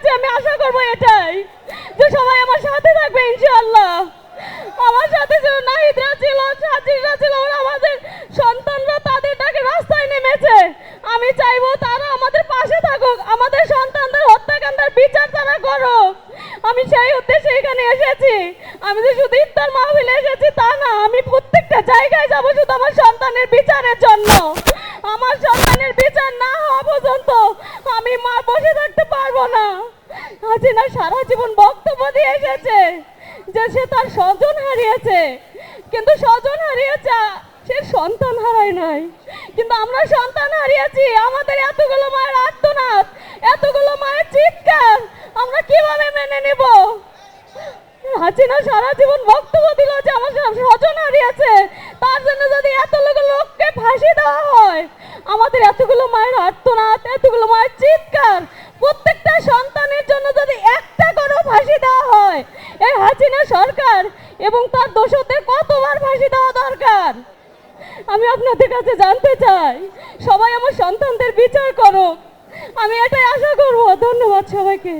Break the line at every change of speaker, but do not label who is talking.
কাছে আমি আশা করব এটাই যে সবাই আমার সাথে থাকবে, ইনশাআল্লাহ। আমার সাথে যে নাহিদরা ছিল সাজিরা ছিল, ওরা আমাদের সন্তানরা তাদের ডাকে রাস্তায় নেমেছে। আমি চাইব তারা আমাদের পাশে থাকুক, আমাদের সন্তানদের হত্যাকাণ্ডের বিচার তারা করুক। আমি সেই উদ্দেশ্যে এখানে এসেছি। আমি যে শুধু ইফতার মাহফিলে এসেছি তা না, আমি প্রত্যেকটা জায়গায় যাব শুধু আমার সন্তানের বিচারের জন্য। আমার সন্তানের বিচার না হওয়া পর্যন্ত আমি মা পারব না। সারা জীবন বক্তব্য দিয়ে এসেছে যে সে তার স্বজন হারিয়েছে। কিন্তু স্বজন হারিয়েছে, সে সন্তান হারায় নাই। কিন্তু আমরা সন্তান হারিয়েছি, আমাদের এতগুলো মায়ের আত্মনাদ এতগুলো মায়ের চিৎকার, আমরা কীভাবে মেনে নেব? হাসিনা সারা জীবন বক্তব্য দিল যে আমার স্বজন হারিয়েছে। তার জন্য যদি এত লোক লোককে ফাঁসি দেওয়া হয়, আমাদের এতগুলো মায়ের আর্তনাদ, এতগুলো মায়ের চিৎকার সন্তানের জন্য যদি একটা করে ফাঁসি দেওয়া হয় এই হাসিনা সরকার এবং তার দোষদের কতবার ফাঁসি দেওয়া দরকার? আমি আপনাদের কাছে জানতে চাই, সবাই আমার সন্তানদের বিচার করো আমি এটাই আশা করব। ধন্যবাদ সবাইকে।